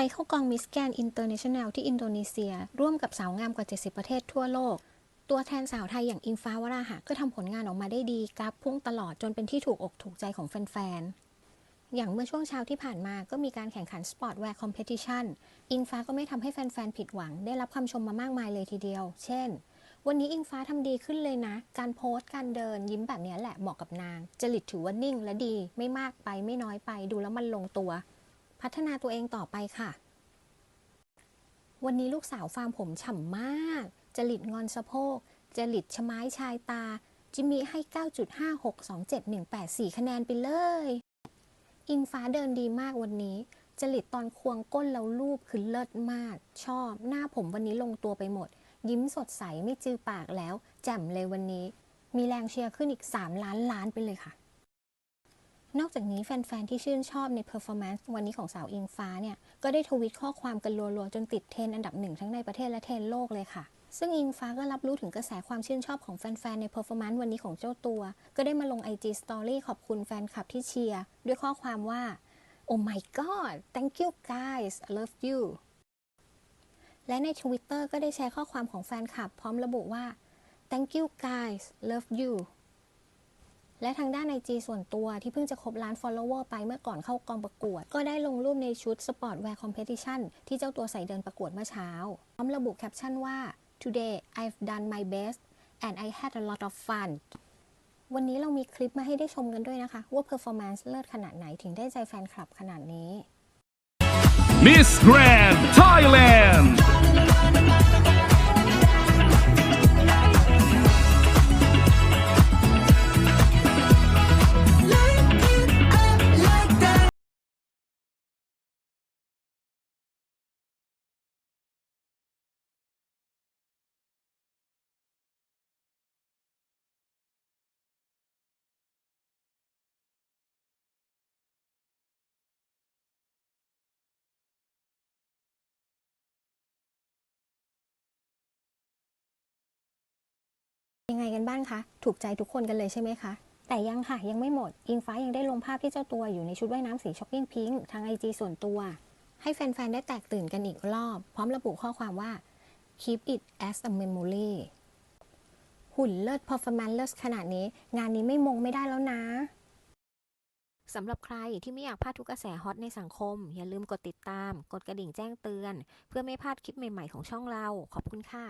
Miss Grand International ที่อินโดนีเซีย ร่วมกับสาวงามกว่า 70 ประเทศทั่วโลก ตัวแทนสาวไทยอย่างอิงฟ้าวราหะก็ทำผลงานออกมาได้ดี กราฟพุ่งตลอดจนเป็นที่ถูกอกถูกใจของแฟนๆ อย่างเมื่อช่วงเช้าที่ผ่านมาก็มีการแข่งขัน Sport Wear Competition อิงฟ้าก็ไม่ทำให้แฟนๆ ผิดหวัง ได้รับคำชมมามากมายเลยทีเดียว เช่น วันนี้อิงฟ้าทำดีขึ้นเลยนะ การโพสต์การเดินยิ้มแบบนี้แหละเหมาะกับนางจริตถือว่านิ่งและดี ไม่มากไปไม่น้อยไปดูแล้วมันลงตัว พัฒนาตัวเองต่อไปค่ะ วันนี้ลูกสาวฟาร์มผมฉ่ำมาก จริตงอนสะโพก จริตชะไม้ชายตา จิมมี่ให้ 9.5627184 คะแนนไปเลย อิงฟ้าเดินดีมากวันนี้ จริตตอนควงก้นแล้วรูปคือเลิศมาก ชอบ หน้าผมวันนี้ลงตัวไปหมด ยิ้มสดใสไม่จือปากแล้ว แจ่มเลยวันนี้ มีแรงเชียร์ขึ้นอีก 3 ล้านล้านไปเลยค่ะ นอกจากนี้แฟน ๆ ที่ชื่นชอบในเพอร์ฟอร์แมนซ์วันนี้ของสาวอิงฟ้าเนี่ย ก็ได้ทวิตข้อความกันรัวๆ จนติดเทรนด์อันดับหนึ่งทั้งในประเทศและเทรนด์โลกเลยค่ะ ซึ่งอิงฟ้าก็รับรู้ถึงกระแสความชื่นชอบของแฟน ๆ ในเพอร์ฟอร์แมนซ์วันนี้ของเจ้าตัว ก็ได้มาลง IG Story ขอบคุณแฟนคลับที่เชียร์ด้วยข้อความว่า Oh my god thank you guys I love you และใน Twitter ก็ได้แชร์ข้อความของแฟนคลับ พร้อมระบุว่า thank you guys love you และทางด้านไอจีส่วนตัวที่เพิ่งจะครบล้าน follower ไปเมื่อก่อนเข้ากองประกวด ก็ได้ลงรูปในชุด Sport Wear Competition ที่เจ้าตัวใส่เดินประกวดเมื่อเช้าพร้อมระบุแคปชั่นว่า today I've done my best and I had a lot of fun วันนี้เรามีคลิปมาให้ได้ชมกันด้วยนะคะ ว่า performance เลิศขนาดไหนถึงได้ใจแฟนคลับขนาดนี้ Miss Grand Thailand ยังไงกันบ้างคะ ถูกใจทุกคนกันเลยใช่ไหมคะ แต่ยังค่ะ ยังไม่หมด อิงฟ้ายังได้ลงภาพที่เจ้าตัวอยู่ในชุดว่ายน้ำสีช็อกกิ้งพิงค์ทางไอจีส่วนตัว ให้แฟน ๆ ได้แตกตื่นกันอีกรอบ พร้อมระบุข้อความว่า keep it as a memory หุ่นเลิศ performance เลิศขนาดนี้ งานนี้ไม่มงไม่ได้แล้วนะสำหรับใครที่ไม่อยากพลาดทุกกระแสฮอตในสังคม อย่าลืมกดติดตาม กดกระดิ่งแจ้งเตือน เพื่อไม่พลาดคลิปใหม่ ๆ ของช่องเรา ขอบคุณค่ะ